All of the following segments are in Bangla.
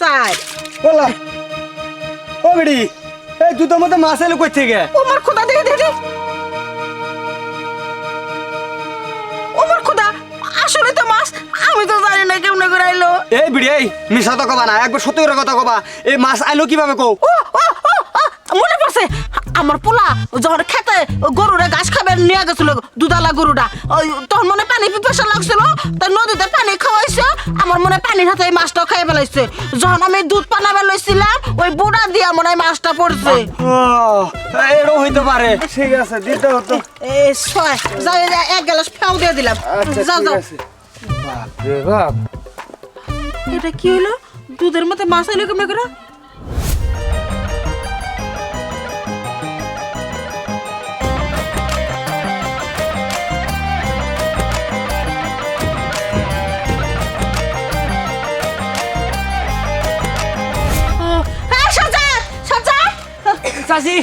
চার বলা। ও বেড়ি এই দুধের মধ্যে মাছ এলো কই থেকে? ওমর খোদা দেখে দেখে ওমর খোদা আসলে তো মাছ আমি তো জানি না কেমন করে আইলো। এই বিড়ি এই মিশা তো কবা না একবার সত্যি করে কথা কবা। এই মাছ আইলো কীভাবে কও? ও ও, মনে পড়ছে। আমার পোলা যখন খেতে গরুরে ঘাস খাবে নিয়ে গেছিল দুধালা গরুটা। ওই তখন মনে পানি পিপাসা লাগছিল তাই নদীতে পানি খাওয়াইছে আমার মনে পানির হাতে এই মাছটা খাই ফেলাইছে। যখন আমি দুধ পানাবে লইছিলাম ওই বুড়া দিয়া মনে হয় মাছটা পড়ছে। এরও হইতে পারে। ঠিক আছে দিতে হতো। এ ছয় যাও এই যে এক গ্লাস ফেউ দিয়ে দিলাম। আচ্ছা যাও যাও। বাপ রে বাপ। এটা কি হলো দুধের মধ্যে মাছ আইলো কেমন করে? চাচি।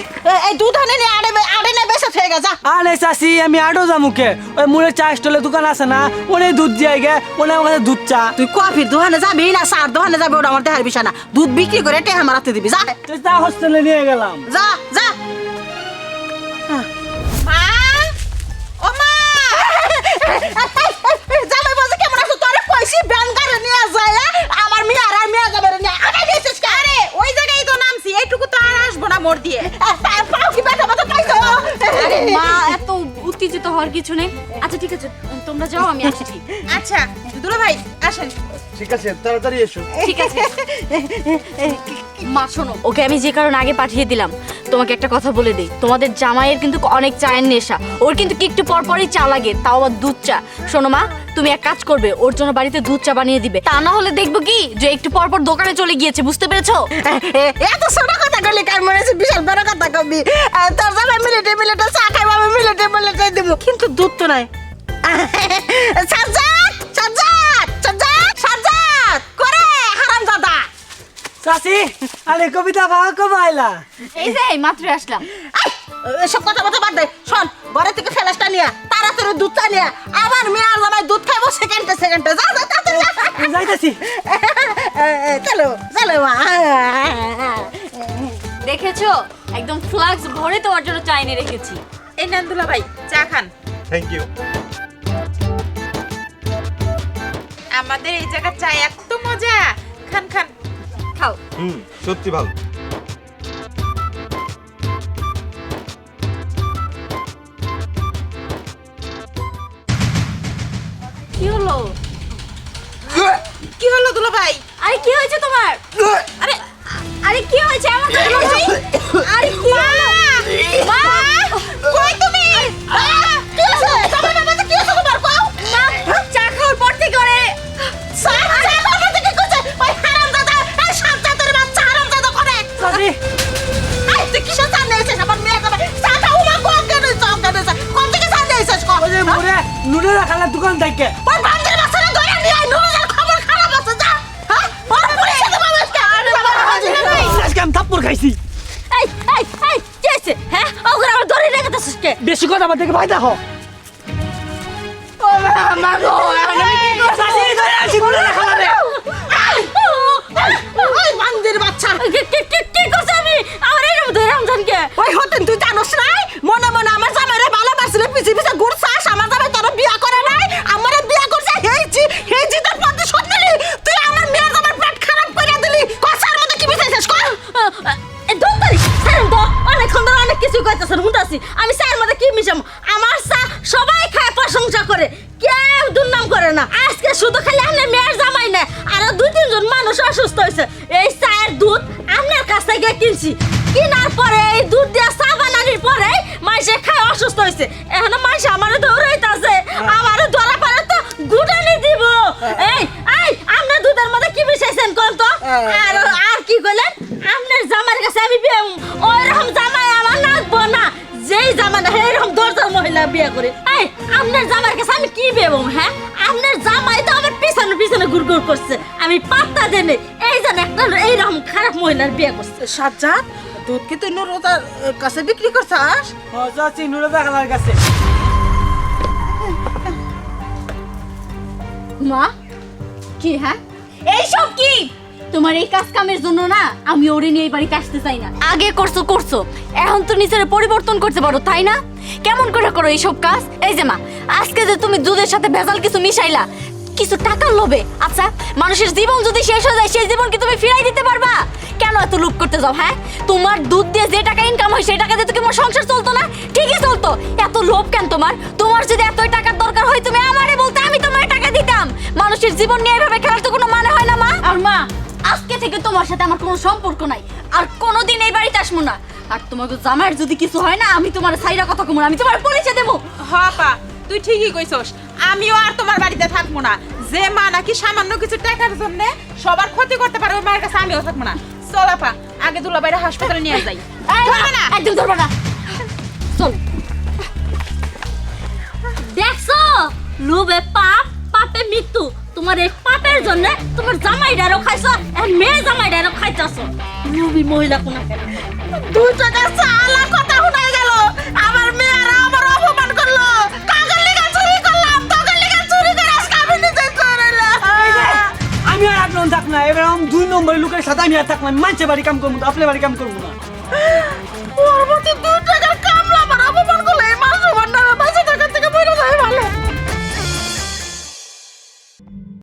এই দুধ আনে নে আরে আড়ে নে বেসে থেকে যা। আরে চাচি আমি আডো যামুকে ওই মুড়ে চা স্টলে দোকান আছে না ওনে দুধ দিয়ে গে ওনে আমার কাছে দুধ চা। তুই কফির দোকানে যাবি না সার দোকানে যাবি ওটা আমার দেহার বিষয় না দুধ বিক্রি করে টেহা মারাতে দিবি যা। তুই চা হোস্টেলে নিয়ে গেলাম। যা যা। হওয়ার কিছু নেই? আচ্ছা ঠিক আছে। তোমরা যাও আমি আসছি। আচ্ছা দুলা ভাই আসেন। ঠিক আছে তাড়াতাড়ি এসো। ঠিক আছে। মা শোনো ওকে আমি যে কারণে আগে পাঠিয়ে দিলাম তোমাকে একটা কথা বলে দিই। তোমাদের জামাইয়ের কিন্তু অনেক চায়ের নেশা। ওর কিন্তু কি একটু পর পরই চা লাগে তাও আবার দুধ চা। শোনো মা তুমি এক কাজ করবে ওর জন্য বাড়িতে দুধ চা বানিয়ে দিবে। তা না হলে দেখব কি যে একটু পর পর দোকানে চলে গিয়েছে বুঝতে পেরেছ? এত ছোট কথা কইলে কার মনে হচ্ছে বিশাল বড় কথা কবি। তোর জামাই মিলিটে মিলিটে চা খাইব আমি মিলিটে মিলিটে দিব। কিন্তু দুধ তো নাই। সাজ্জাদ সাজ্জাদ সাজ্জাদ সাজ্জাদ করে হারাম দাদা চাচি আরে কবিতা কবে আইলা এই যে এই মাত্র আসলাম। এসব কথা কথা বাদ দে। শোন ঘরে থেকে ফেলাসটা নিয়ে তাড়াতাড়ি দুধটা নিয়ে আমার মেয়ের জামাই দুধ খাইবো সেকেন্ডে সেকেন্ডে। যা যা তাড়াতাড়ি যা। যাইতাছি। চলো চলো মা। দেখেছ? একদম ফ্লাক্স ভরে তোমার জন্য চা এনে রেখেছি। এই নান্দুলা ভাই চা খান। থ্যাংক ইউ আমাদের এই জায়গার চা এত মজা। খান খান। খাও। হুম সত্যি ভালো। কি হলো? কি হলো দুলা ভাই আরে কি হয়েছে তোমার? আরে আরে কি হয়েছে? আমার বেশি কথা আমার থেকে ভাই দেখো বান্দির বাচ্চা। কি করছ আমি? আমার এরকম ধরে রমজান কে? ওই হতেন তুই জানোস নাই? মনে মনে আমার জামাইরে ভালোবাসলে পিছে পিছে ঘুরছাস আমার শুনতাছি আমি স্যার মধ্যে কি মিশাম আমার চা সবাই খায় প্রশংসা করে। কেউ দুর্নাম করে না। আজকে শুধু খালি আপনার মেয়ের জামাই না আরও দুই তিনজন মানুষ অসুস্থ হয়েছে। এই চায়ের দুধ আপনার কাছ থেকে কিনছি। কেনার পরে এই দুধ দিয়ে চা বানানোর পরে মাইসে খায় অসুস্থ হয়েছে। এখন মাইসে আমারও দৌড়াইতেছে। আমারও ধরা পড়ে তো গুটানি দিব। এই এই আপনার দুধের মধ্যে কি মিশাইছেন কোন তো? আর আর কি কইলেন? আপনার জামার কাছে আমি বিয়ে ওইরকম যেই জামা না এরকম দরজার মহিলা বিয়ে করে। এই আপনার জামার কাছে আমি কি বেবো হ্যাঁ? আপনার জামাই তো আমার পিছনে পিছনে ঘুরঘুর করছে। আমি পাত্তা দেনে এই যেন একটা এইরকম খারাপ মহিলার বিয়ে করছে। সাজ্জাদ দুধ কি তুই নুরুতার কাছে বিক্রি করছাস? ও চাচি নুডে রাখালার কাছে। মা কি হ্যাঁ? এইসব কি? তোমার এই কাজ কামের জন্য না, আমি ওরে নিয়ে এই বাড়িতে আসতে চাই না। আগে করছ করছ। এখন তো নিজের পরিবর্তন করতে পারো তাই না? কেমন করে করো এইসব কাজ? এই যে মা, আজকে যে তুমি দুধের সাথে ভেজাল কিছু মিশাইলা, কিছু টাকার লোভে। আচ্ছা মানুষের জীবন যদি শেষ হয়ে যায়, সেই জীবন কি তুমি ফিরাই দিতে পারবা? কেন এত লোভ করতে যাও হ্যাঁ? তোমার দুধ দিয়ে যে টাকা ইনকাম হয়, সেই টাকা দিয়ে তো কি তোমার সংসার চলতো না? ঠিকই চলতো। এত লোভ কেন তোমার? তোমার যদি এতই টাকার দরকার হয়, তুমি আমারে বলতে আমি তোমার টাকা দিতাম। মানুষের জীবন নিয়ে এভাবে খেলার তো কোনো মানে আজকে থেকে তোমার সাথে আমার কোনো সম্পর্ক নাই। আর কোনোদিন এই বাড়িতে আসব না। আর তোমার জামাইয়ের যদি কিছু হয় না আমি তোমার সাইরা কথা কমু না আমি তোমার পরিচয় দেবো। হপা তুই ঠিকই কইছস। আমিও আর তোমার বাড়িতে থাকব না। যে মা নাকি সামান্য কিছু টাকার জন্য সবার ক্ষতি করতে পারে ওই মায়ের কাছে আমিও থাকব না। চল আপা আগে দুলাবাইরা হাসপাতালে নিয়ে যাই। এই ধরবে না? একদম ধরবে না। চল। দেখছ? লোভে পাপ পাপে মৃত্যু। তোমার এই পাপের জন্য তোমার জামাই জামাইডারও খাইছো আর মেয়ে জামাইডারও খাইতেছো। লোভী মহিলা কোন দুই টাকার চালা কথা শোনাই গেল। আমার মেয়েরা আমার অপমান করল। কাগজ লিগা চুরি করলাম তোকে লিগা চুরি করে আজকে আমি নিজে চুরিলাম আমি আর আপনার থাক না। এবার আমি দুই নম্বরের লোকের সাথে আমি আর থাকলাম মানছে বাড়ি কাম করব না, আপনার বাড়ি কাম করব না। দুই